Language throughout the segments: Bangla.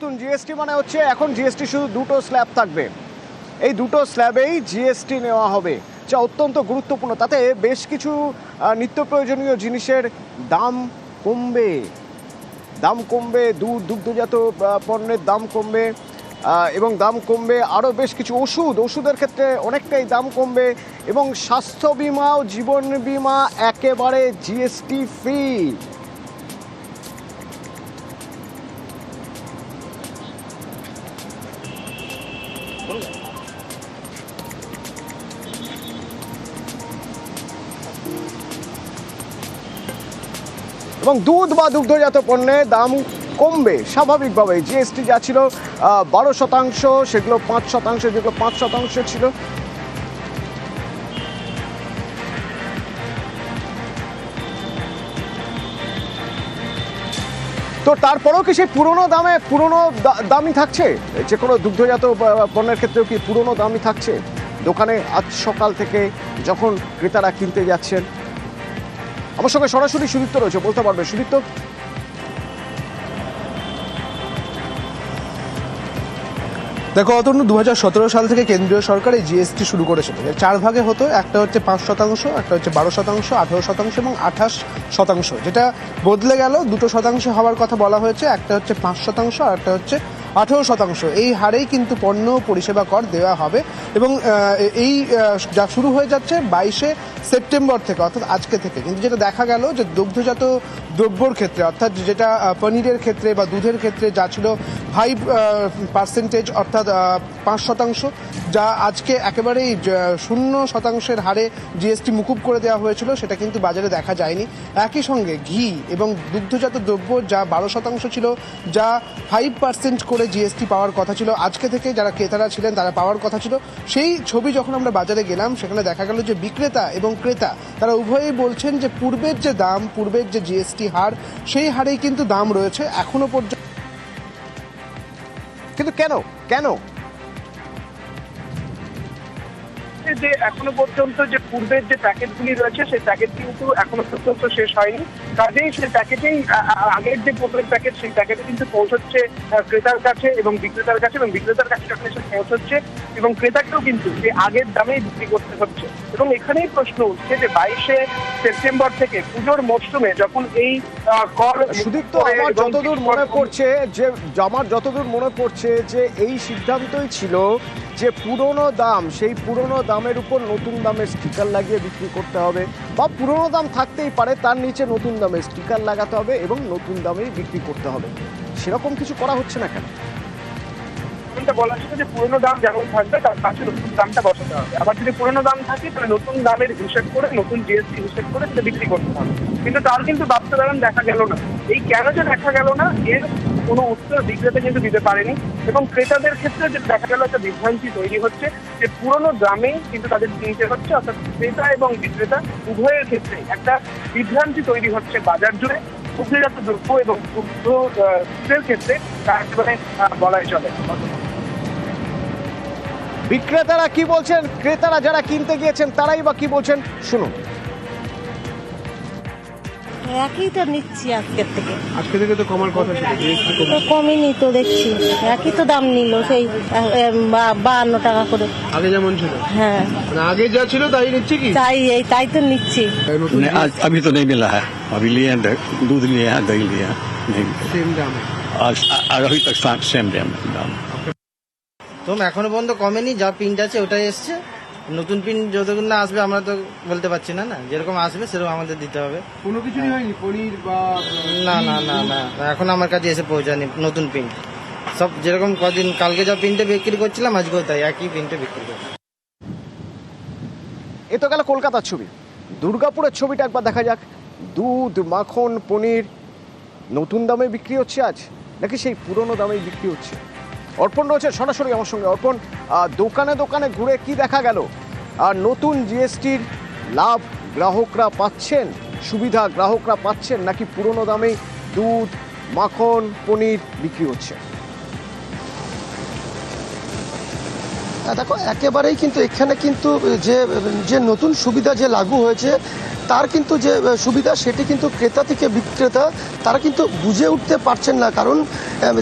নতুন জিএসটি মানে হচ্ছে এখন জিএসটি শুধু দুটো স্ল্যাব থাকবে। এই দুটো স্ল্যাবেই জিএসটি নেওয়া হবে, যা অত্যন্ত গুরুত্বপূর্ণ। তাতে বেশ কিছু নিত্য প্রয়োজনীয় জিনিসের দাম কমবে। দাম কমবে, দুধ, দুগ্ধজাত পণ্যের দাম কমবে এবং দাম কমবে আরও বেশ কিছু ওষুধ। ওষুধের ক্ষেত্রে অনেকটাই দাম কমবে, এবং স্বাস্থ্য বিমা ও জীবন বিমা একেবারে জিএসটি ফ্রি এবং দুধ বা দুগ্ধজাত পণ্যের দাম কমবে স্বাভাবিকভাবে জিএসটি যা ছিল বারো শতাংশ, সেগুলো পাঁচ শতাংশ যেগুলো পাঁচ শতাংশ ছিল। তো তারপরেও কি সেই পুরনো দামে পুরনো দামই থাকছে? যে কোনো দুগ্ধজাত পণ্যের ক্ষেত্রেও কি পুরনো দামই থাকছে? দোকানে আজ সকাল থেকে যখন ক্রেতারা কিনতে যাচ্ছেন আমার সঙ্গে সরাসরি সুদীপ্ত রয়েছে, বলতে পারবে সুদীপ্ত? দেখো অতন্য দু সাল থেকে কেন্দ্রীয় সরকার এই জিএসটি শুরু করেছিল এর চার ভাগে হতো, একটা হচ্ছে পাঁচ শতাংশ, একটা হচ্ছে বারো শতাংশ, আঠেরো শতাংশ এবং আঠাশ শতাংশ। যেটা বদলে গেল, দুটো শতাংশ হওয়ার কথা বলা হয়েছে, একটা হচ্ছে পাঁচ শতাংশ আর একটা হচ্ছে আঠেরো শতাংশ। এই হারেই কিন্তু পণ্য পরিষেবা কর দেওয়া হবে এবং এই যা শুরু হয়ে যাচ্ছে বাইশে সেপ্টেম্বর থেকে, অর্থাৎ আজকে থেকে। কিন্তু যেটা দেখা গেল যে দুগ্ধজাত দ্রব্যর ক্ষেত্রে, অর্থাৎ যেটা পনিরের ক্ষেত্রে বা দুধের ক্ষেত্রে যা ছিল ফাইভ পার্সেন্টেজ অর্থাৎ পাঁচ শতাংশ, যা আজকে একেবারেই শূন্য শতাংশের হারে জিএসটি মুকুব করে দেওয়া হয়েছিল, সেটা কিন্তু বাজারে দেখা যায়নি। একই সঙ্গে ঘি এবং দুগ্ধজাত দ্রব্য যা বারো শতাংশ ছিল, যা ফাইভ পার্সেন্ট করে জিএসটি পাওয়ার কথা ছিল। আজকে থেকে যারা ক্রেতারা ছিলেন, তারা পাওয়ার কথা ছিল। সেই ছবি যখন আমরা বাজারে গেলাম, সেখানে দেখা গেল যে বিক্রেতা এবং ক্রেতা, তারা উভয়েই বলছেন যে পূর্বের যে দাম, পূর্বের যে জিএসটি হার, সেই হারেই কিন্তু দাম রয়েছে। এখনও পর্যন্ত কিন্তু কেন? কেন? যে এখনও পর্যন্ত যে পূর্বের যে প্যাকেটগুলি রয়েছে সেই প্যাকেট কিন্তু এখনও পর্যন্ত শেষ হয়নি। কাজেই সেই প্যাকেটেই আগের যে প্রথমের প্যাকেট সেই প্যাকেটে কিন্তু পৌঁছচ্ছে ক্রেতার কাছে এবং বিক্রেতার কাছে এবং বিক্রেতার কাছে যখন এসে পৌঁছচ্ছে এবং ক্রেতাকেও কিন্তু সেই আগের দামেই বিক্রি করতে হচ্ছে। এবং এখানেই প্রশ্ন উঠছে যে বাইশে সেপ্টেম্বর থেকে পুজোর মরশুমে যখন এই কর সুদীপ্ত আমার যতদূর মনে পড়ছে যে আমার যতদূর মনে পড়ছে যে এই সিদ্ধান্তই ছিল যে পুরনো দাম সেই পুরনো দামের উপর নতুন দামের স্টিকার লাগিয়ে বিক্রি করতে হবে বা পুরনো দাম থাকতেই পারে, তার নিচে নতুন দামে স্টিকার লাগাতে হবে এবং নতুন দামেই বিক্রি করতে হবে। সেরকম কিছু করা হচ্ছে না কেন? যেমনটা বলা ছিল যে পুরনো দাম যেমন থাকবে তার কাছে নতুন দামটা বসাতে হবে। আবার যদি পুরনো দাম থাকে তাহলে নতুন দামের হিসেব করে নতুন জিএসটি হিসেব করে সেটা বিক্রি করতে হবে। কিন্তু তার কিন্তু বাস্তবায়ন দেখা গেল না। এই কেন যে দেখা গেল না এর কোনো উত্তর বিক্রেতা কিন্তু দিতে পারেনি। এবং ক্রেতাদের ক্ষেত্রে যে দেখা গেল একটা বিভ্রান্তি তৈরি হচ্ছে যে পুরনো দামেই কিন্তু তাদের কিনতে হচ্ছে অর্থাৎ ক্রেতা এবং বিক্রেতা উভয়ের ক্ষেত্রে একটা বিভ্রান্তি তৈরি হচ্ছে বাজার জুড়ে। দুগ্ধজাত দ্রব্য এবং দুগ্ধ আহ, ক্ষেত্রে তা একেবারে বলাই চলে। বিক্রেতারা কি বলছেন ক্রেতারা যারা কিনতে গিয়েছেন তারাই বা কি বলছেন শুনুন একই তো নিচ্ছি আজকের থেকে আজকে থেকে তো কমার কথা ছিল জিএসটি তো কমেনি তো দেখছি একই তো দাম নিল সেই বাহান্ন টাকা করে আগে যেমন ছিল হ্যাঁ মানে আগে যা ছিল তাই নিচ্ছে কি তাই এই তাই তো নিচ্ছি নতুন नहीं आज अभी तो नहीं मिला है अभी लिए हैं द- दूध लिए हैं दही लिए हैं नहीं সেম দাম आज आज अभी तक सा- सेम दाम दाम তো এখনও পর্যন্ত কমেনি যা প্রিন্ট আছে ওটাই এসছে। নতুন প্রিন্ট যতক্ষণ না আসবে আমরা তো বলতে পারছি না না। যেরকম আসবে সেরকম আমাদের দিতে হবে। কোনো কিছুই হয়নি? পনির বা না না না না। এখন আমার কাছে এসে পৌঁছায়নি নতুন প্রিন্ট সব যেরকম কদিন কালকে যা প্রিন্টে বিক্রি করছিলাম আজকেও তাই একই প্রিন্টে বিক্রি করছি। এ তো গেল কলকাতার ছবি। দুর্গাপুরের ছবিটা একবার দেখা যাক। দুধ মাখন পনির নতুন দামে বিক্রি হচ্ছে আজ? নাকি সেই পুরনো দামেই বিক্রি হচ্ছে? অর্পণ রয়েছে, সরাসরি আমার সঙ্গে। অর্পণ দোকানে দোকানে ঘুরে কি দেখা গেল? আর নতুন জিএসটির লাভ গ্রাহকরা পাচ্ছেন? সুবিধা গ্রাহকরা পাচ্ছেন? নাকি পুরনো দামেই দুধ, মাখন, পনির বিক্রি হচ্ছে? দেখো, একেবারেই কিন্তু এখানে কিন্তু যে যে নতুন সুবিধা যে লাগু হয়েছে তার কিন্তু যে সুবিধা সেটি কিন্তু ক্রেতা থেকে বিক্রেতা তারা কিন্তু বুঝে উঠতে পারছেন না। কারণ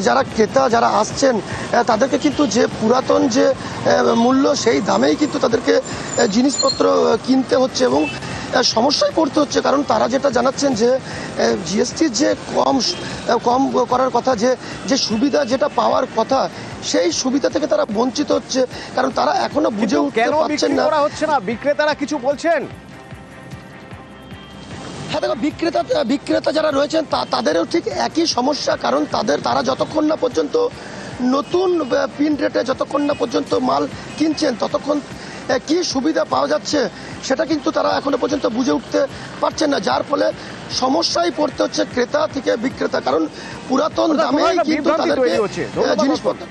যারা ক্রেতা যারা আসছেন তাদেরকে কিন্তু যে পুরাতন যে মূল্য সেই দামেই কিন্তু তাদেরকে জিনিসপত্র কিনতে হচ্ছে এবং সমস্যায় পড়তে হচ্ছে। কারণ তারা যেটা জানাচ্ছেন যে জিএসটির যে কম কম করার কথা যে যে সুবিধা যেটা পাওয়ার কথা সেই সুবিধা থেকে তারা বঞ্চিত হচ্ছে। কারণ তারা এখনও বুঝে উঠতে পারছেন না। হচ্ছে না? বিক্রেতারা কিছু বলছেন? হ্যাঁ দেখো বিক্রেতা বিক্রেতা যারা রয়েছেন তা- তাদেরও ঠিক একই সমস্যা কারণ তাদের তারা যতক্ষণ না পর্যন্ত নতুন পিন রেটে যতক্ষণ না পর্যন্ত মাল কিনছেন ততক্ষণ কি সুবিধা পাওয়া যাচ্ছে সেটা কিন্তু তারা এখনও পর্যন্ত বুঝে উঠতে পারছেন না। যার ফলে সমস্যায় পড়তে হচ্ছে ক্রেতা থেকে বিক্রেতা কারণ পুরাতন দামেই কিন্তু তাদেরকে জিনিসপত্র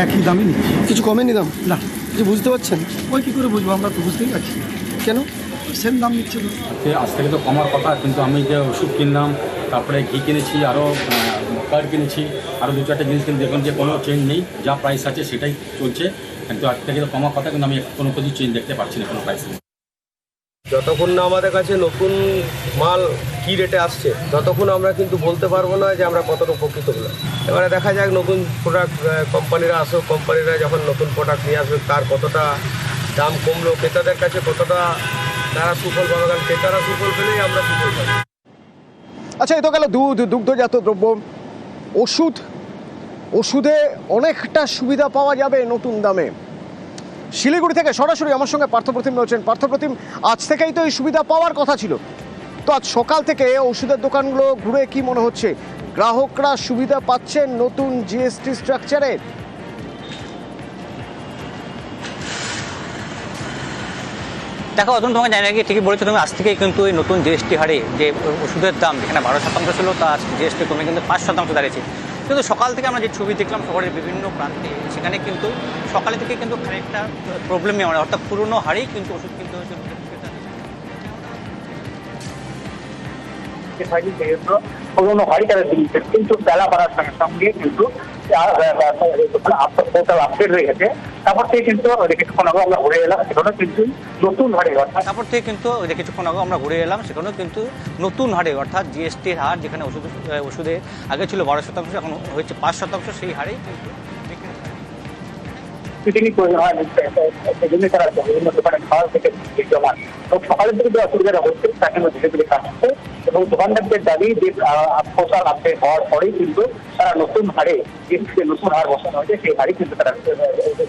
একই দামই নিচ্ছি। কিছু কমেনি দাম? না। কিছু বুঝতে পারছেন? ওই কী করে বুঝব? আমরা তো বুঝতেই পারছি কেন? সেম দাম নিচ্ছে সে আজ থেকে তো কমার কথা কিন্তু আমি যে ওষুধ কিনলাম তারপরে ঘি কিনেছি আরও কার্ড কিনেছি আরও দু চারটে জিনিস কিন্তু দেখুন যে কোনো চেঞ্জ নেই যা প্রাইস আছে সেটাই চলছে। কিন্তু আজ থেকে তো কমার কথা কিন্তু আমি কোনো কিছু চেঞ্জ দেখতে পাচ্ছি না কোনো প্রাইসে যতক্ষণ না আমাদের কাছে নতুন মাল কি রেটে আসছে, ততক্ষণ আমরা কিন্তু বলতে পারব না যে আমরা কতটা উপকৃত হলাম। এবারে দেখা যাক নতুন প্রোডাক্ট কোম্পানিরা আসুক কোম্পানিরা যখন নতুন প্রোডাক্ট নিয়ে আসবে, তার কতটা দাম কমলো, ক্রেতাদের কাছে কতটা তারা সুফল পাবে, কারণ ক্রেতারা সুফল পেলেই আমরা সুফল পাবো। আচ্ছা এ তো গেল দুধ, দুগ্ধজাত দ্রব্য। ওষুধ, ওষুধে অনেকটা সুবিধা পাওয়া যাবে নতুন দামে। শিলিগুড়ি থেকে সরাসরি আমার সঙ্গে পার্থপ্রতিম রয়েছেন। পার্থপ্রতিম, আজ থেকেই তো এই সুবিধা পাওয়ার কথা ছিল। তো আজ সকাল থেকে ওষুধের দোকানগুলো ঘুরে কি মনে হচ্ছে? গ্রাহকরা সুবিধা পাচ্ছেন নতুন জিএসটি স্ট্রাকচারে দেখো অতন তোমাকে জানি কি ঠিকই বলেছ তুমি, আজ থেকেই কিন্তু এই নতুন জিএসটি হারে যে ওষুধের দাম যেখানে বারো শতাংশ ছিল, তা জিএসটি কমে কিন্তু পাঁচ শতাংশ দাঁড়িয়েছে। কিন্তু সকাল থেকে আমরা যে ছবি দেখলাম, শহরের বিভিন্ন প্রান্তে, সেখানে কিন্তু সকালে থেকে কিন্তু খানিকটা প্রবলেমই আমরা, অর্থাৎ পুরনো হারেই কিন্তু ওষুধ কিনতে হয়েছে থাকি সেজন্য পুরোনো হয় তারা দিচ্ছে কিন্তু বেলা বাড়ার সঙ্গে সঙ্গে কিন্তু পোর্টাল আপডেট হয়ে গেছে। তারপর থেকে কিন্তু কিছুক্ষণ আগে আমরা ঘুরে এলাম সেখানে কিন্তু নতুন হারে অর্থাৎ তারপর থেকে কিন্তু ওই যে কিছুক্ষণ আগে আমরা ঘুরে এলাম সেখানেও কিন্তু নতুন হারে অর্থাৎ জিএসটির হার যেখানে ওষুধ ওষুধে আগে ছিল বারো শতাংশ এখন হয়েছে পাঁচ শতাংশ সেই হারেই কিন্তু জন্য তারা বিভিন্ন দোকানে খাওয়া থেকে জমা সকালের দিকে যে অসুবিধাটা হচ্ছে তা কিন্তু ধীরে ধীরে কাটছে এবং দোকানদারদের দাবি যে পোশাক আপডেট হওয়ার পরেই কিন্তু তারা নতুন হারে যে নতুন হার বসানো হয়েছে সেই হারে কিন্তু তারা আহ,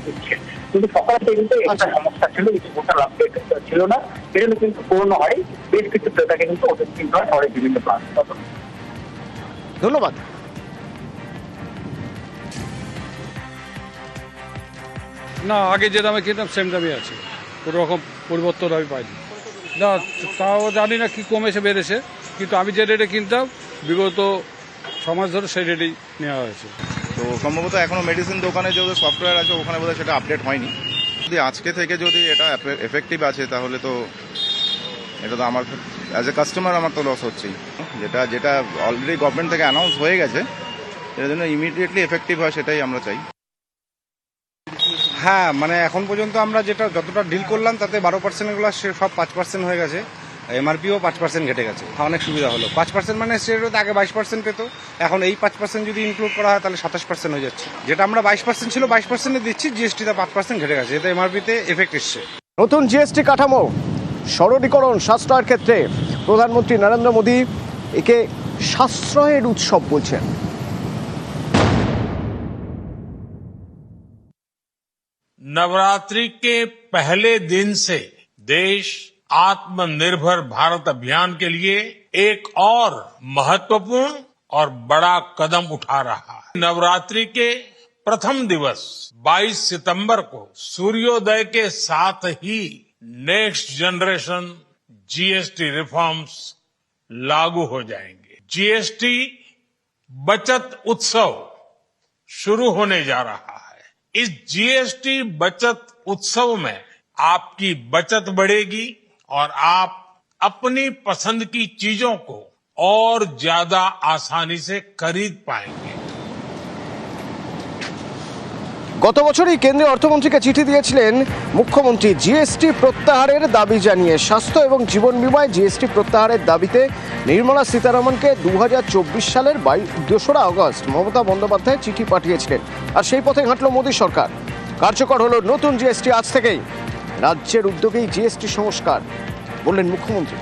দিচ্ছে। কিন্তু সকালে থেকে কিন্তু একটা সমস্যা ছিল কিছু পোশাক আপডেট ছিল না সেজন্য কিন্তু পুরোনো হারে বেশ কিছু ক্রেতাকে কিন্তু ওষুধ কিনতে হয় শহরের বিভিন্ন প্রান্ত ধন্যবাদ। না আগে যে দামে কিনতাম সেম দামই আছে। কোনো রকম পরিবর্তন আমি পাইনি। না তাও জানি না কি কমেছে বেড়েছে। কিন্তু আমি যে রেটে কিনতাম, বিগত ছ মাস ধরে সেই রেটেই নেওয়া হয়েছে। তো সম্ভবত এখনও মেডিসিন দোকানে যে সফটওয়্যার আছে, ওখানে বোধহয় সেটা আপডেট হয়নি। যদি আজকে থেকে যদি এটা এফেক্টিভ আছে, তাহলে তো এটা তো আমার অ্যাজ এ কাস্টমার আমার তো লস হচ্ছেই। যেটা যেটা অলরেডি গভর্নমেন্ট থেকে অ্যানাউন্স হয়ে গেছে, এর জন্য ইমিডিয়েটলি এফেক্টিভ হয় সেটাই আমরা চাই। হ্যাঁ মানে এখন পর্যন্ত আমরা যেটা যতটা ডিল করলাম, তাতে বারো পার্সেন্টগুলো সব পাঁচ পার্সেন্ট হয়ে গেছে। এমআরপিও পাঁচ পার্সেন্ট ঘটে গেছে অনেক সুবিধা হলো পাঁচ পার্সেন্ট মানে সেটা আগে বাইশ পার্সেন্ট পেতো এখন এই পাঁচ পার্সেন্ট যদি ইনক্লুড করা হয় তাহলে সাতাশ পার্সেন্ট হয়ে যাচ্ছে যেটা আমরা বাইশ পার্সেন্ট ছিল বাইশ পার্সেন্টে দিচ্ছি জিএসটিতে পাঁচ পার্সেন্ট ঘটে গেছে এতে এমআরপিতে এফেক্ট এসছে নতুন জিএসটি কাঠামো সরলীকরণ সাশ্রয়ের ক্ষেত্রে প্রধানমন্ত্রী নরেন্দ্র মোদী একে সাশ্রয়ের উৎসব বলছেন नवरात्रि के पहले दिन से देश आत्मनिर्भर भारत अभियान के लिए एक और महत्वपूर्ण और बड़ा कदम उठा रहा है। नवरात्रि के प्रथम दिवस 22 सितंबर को सूर्योदय के साथ ही नेक्स्ट जनरेशन जीएसटी रिफॉर्म्स लागू हो जाएँगे। जीएसटी बचत उत्सव शुरू होने जा रहा है। इस जीएसटी बचत उत्सव में आपकी बचत बढ़ेगी और आप अपनी पसंद की चीजों को और ज्यादा आसानी से खरीद पाएंगे গত বছরই কেন্দ্রীয় অর্থমন্ত্রীকে চিঠি দিয়েছিলেন মুখ্যমন্ত্রী জিএসটি প্রত্যাহারের দাবি জানিয়ে স্বাস্থ্য এবং জীবন বিমায় জিএসটি প্রত্যাহারের দাবিতে নির্মলা সীতারামনকে দু সালের বাই দোসরা আগস্ট মমতা বন্দ্যোপাধ্যায় চিঠি পাঠিয়েছিলেন আর সেই পথে হাঁটল মোদী সরকার কার্যকর হলো নতুন জিএসটি আজ থেকেই রাজ্যের উদ্যোগেই জিএসটি সংস্কার, বললেন মুখ্যমন্ত্রী।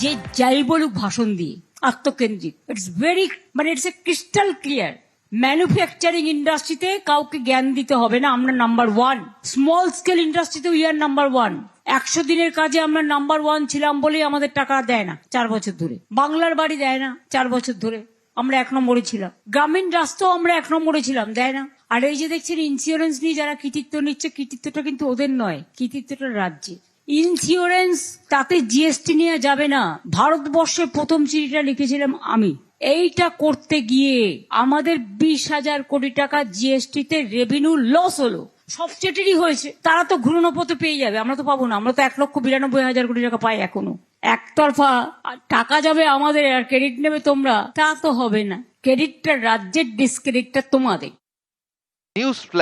যে যাই বলুক ভাষণ দিয়ে, আত্মকেন্দ্রিক ইটস ভেরি মানে it's a crystal clear manufacturing ইন্ডাস্ট্রিতে কাউকে জ্ঞান দিতে হবে না, আমরা নাম্বার ওয়ান স্মল স্কেল ইন্ডাস্ট্রিতে উই আর নাম্বার ওয়ান একশো দিনের কাজে আমরা নাম্বার ওয়ান ছিলাম বলেই আমাদের টাকা দেয় না, চার বছর ধরে। বাংলার বাড়ি দেয় না, চার বছর ধরে। আমরা এক নম্বরে ছিলাম। গ্রামীণ রাস্তাও আমরা এক নম্বরে ছিলাম, দেয় না। আর এই যে দেখছেন ইন্স্যুরেন্স নিয়ে যারা কৃতিত্ব নিচ্ছে, কৃতিত্বটা কিন্তু ওদের নয়, কৃতিত্বটা রাজ্যে ইন্স্যুরেন্স তাতে জিএসটি নিয়ে যাবে না। ভারতবর্ষে প্রথম চিঠিটা লিখেছিলাম আমি। এইটা করতে গিয়ে আমাদের বিশ হাজার কোটি টাকা জিএসটি তে রেভিনিউ লস হলো। সব হয়েছে। তারা তো ঘূর্ণপথে পেয়ে যাবে, আমরা তো পাবো না। আমরা তো এক লক্ষ বিরানব্বই হাজার কোটি টাকা পাই এখনও। একতরফা টাকা যাবে আমাদের, আর ক্রেডিট নেবে তোমরা। তা তো হবে না। ক্রেডিটটা রাজ্যের ডিসক্রেডিটটা তোমাদের। News flash.